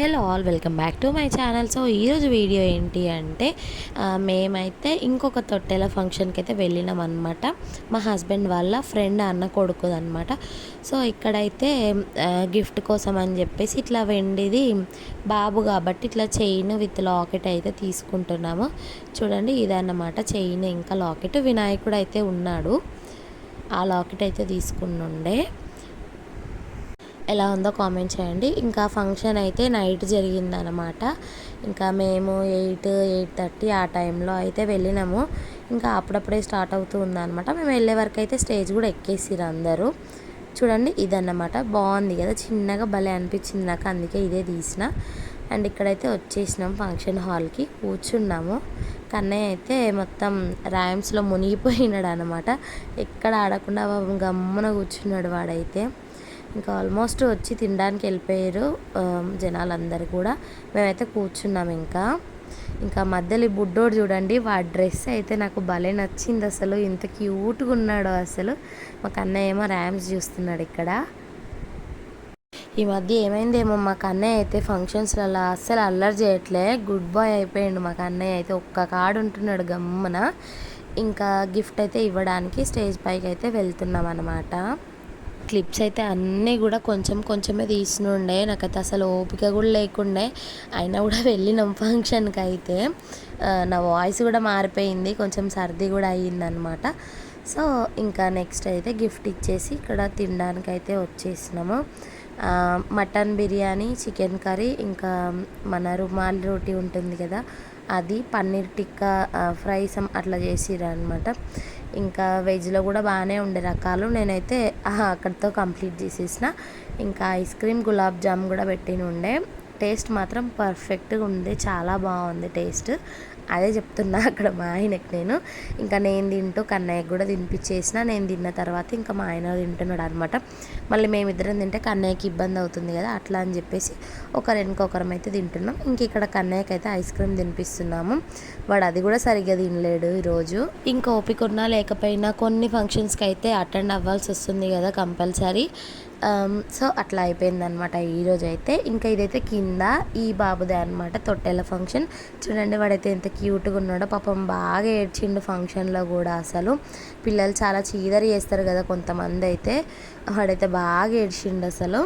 Hello all welcome back to my channel. So ఈరోజు video ఏంటి అంటే మేమైతే ఇంకొక తొట్టెల ఫంక్షన్కి అయితే వెళ్ళినాం అనమాట మా హస్బెండ్ వాళ్ళ ఫ్రెండ్ అన్న కొడుకుదనమాట సో ఇక్కడైతే గిఫ్ట్ కోసం అని చెప్పేసి ఇట్లా వెండిది బాబు కాబట్టి ఇట్లా చైన్ విత్ లాకెట్ అయితే తీసుకుంటున్నాము. చూడండి ఇదన్నమాట చైన్. ఇంకా లాకెట్ వినాయకుడు అయితే ఉన్నాడు. ఆ లాకెట్ అయితే తీసుకున్నుండే ఎలా ఉందో కామెంట్ చేయండి. ఇంకా ఫంక్షన్ అయితే నైట్ జరిగిందనమాట ఇంకా మేము ఎయిట్ ఎయిట్ థర్టీ ఆ టైంలో అయితే వెళ్ళినాము. ఇంకా అప్పుడప్పుడే స్టార్ట్ అవుతూ ఉందన్నమాట. మేము వెళ్ళే వరకు అయితే స్టేజ్ కూడా ఎక్కేసిరు అందరూ. చూడండి ఇదన్నమాట. బాగుంది కదా. చిన్నగా భలే అనిపించింది నాకు. అందుకే ఇదే తీసిన. అండ్ ఇక్కడైతే వచ్చేసినాం ఫంక్షన్ హాల్కి. కూర్చున్నాము. కన్నయ్య అయితే మొత్తం ర్యామ్స్లో మునిగిపోయినాడు అనమాట ఎక్కడ ఆడకుండా గమ్మున కూర్చున్నాడు వాడైతే. ఇంకా ఆల్మోస్ట్ వచ్చి తినడానికి వెళ్ళిపోయారు జనాలందరూ కూడా. మేమైతే కూర్చున్నాం ఇంకా. ఇంకా మధ్యలో ఈ బుడ్డోడు చూడండి వాడి డ్రెస్ అయితే నాకు భలే నచ్చింది అసలు. ఇంత క్యూట్గా ఉన్నాడు అసలు. మా కన్నయ్య ఏమో ర్యామ్స్ చూస్తున్నాడు ఇక్కడ. ఈ మధ్య ఏమైందేమో మా కన్నయ్య అయితే ఫంక్షన్స్లలో అస్సలు అల్లరి చేయట్లే. గుడ్ బాయ్ అయిపోయాడు మా కన్నయ్య అయితే. ఒక్క కాడు ఉంటున్నాడు గమ్మున. ఇంకా గిఫ్ట్ అయితే ఇవ్వడానికి స్టేజ్ పైకి అయితే వెళ్తున్నాం అనమాట క్లిప్స్ అయితే అన్నీ కూడా కొంచెం కొంచెమే తీసినుండే. నాకైతే అసలు ఓపిక కూడా లేకుండే. అయినా కూడా వెళ్ళినాం ఫంక్షన్కి అయితే నా వాయిస్ కూడా మారిపోయింది. కొంచెం సర్ది కూడా అయ్యిందనమాట. సో ఇంకా నెక్స్ట్ అయితే గిఫ్ట్ ఇచ్చేసి ఇక్కడ తినడానికి అయితే వచ్చేసినాము మటన్ బిర్యానీ చికెన్ కర్రీ ఇంకా మన రుమాల్ రోటీ ఉంటుంది కదా అది పన్నీర్ టిక్కా ఫ్రై సమ్ అట్లా చేసిర్రు అనమాట ఇంకా వెజ్లో కూడా బాగానే ఉండే రకాలు. నేనైతే అక్కడితో కంప్లీట్ చేసేసిన. ఇంకా ఐస్ క్రీమ్ గులాబ్ జామ్ కూడా పెట్టిన ఉండే టేస్ట్ మాత్రం పర్ఫెక్ట్గా ఉంది. చాలా బాగుంది టేస్ట్. అదే చెప్తున్నా అక్కడ మా ఆయనకి నేను. ఇంకా నేను తింటూ కన్నయ్యకి కూడా తినిపించేసిన. నేను తిన్న తర్వాత ఇంకా మా ఆయన తింటున్నాడు అనమాట మళ్ళీ మేమిద్దరం తింటే కన్నయ్యకి ఇబ్బంది అవుతుంది కదా అట్లా అని చెప్పేసి ఒకరు అయితే తింటున్నాం. ఇంక ఇక్కడ కన్నయ్యకి అయితే ఐస్ క్రీమ్ తినిపిస్తున్నాము. వాడు అది కూడా సరిగ్గా తినలేడు ఈరోజు. ఇంకా ఓపిక ఉన్నా లేకపోయినా కొన్ని ఫంక్షన్స్కి అయితే అటెండ్ అవ్వాల్సి వస్తుంది కదా కంపల్సరీ. సో అట్లా అయిపోయిందనమాట ఈరోజు అయితే ఇంకా ఇదైతే కింద ఈ బాబుదే అనమాట తొట్టెల ఫంక్షన్ చూడండి వాడైతే ఎంత క్యూట్గా ఉన్నాడో. పాపం బాగా ఏడ్చిండు ఫంక్షన్లో కూడా అసలు. పిల్లలు చాలా చీదరి చేస్తారు కదా కొంతమంది అయితే. వాడైతే బాగా ఏడ్చిండు అసలు.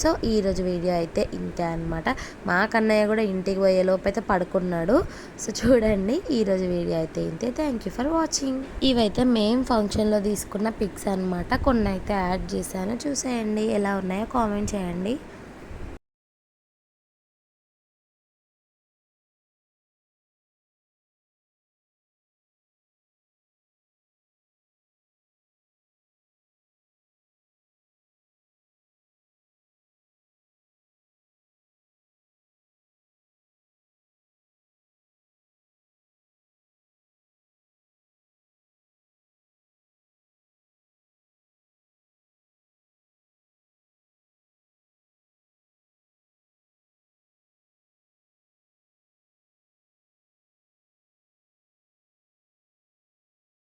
సో ఈరోజు వీడియో అయితే ఇంతే అనమాట మా కన్నయ్య కూడా ఇంటికి పోయేలోపు అయితే పడుకున్నాడు. సో చూడండి ఈరోజు వీడియో అయితే ఇంతే. థ్యాంక్ యూ ఫర్ వాచింగ్ ఇవైతే మేము ఫంక్షన్లో తీసుకున్న పిక్స్ అనమాట కొన్ని అయితే యాడ్ చేశాను. చూసేయండి ఎలా ఉన్నాయో కామెంట్ చేయండి.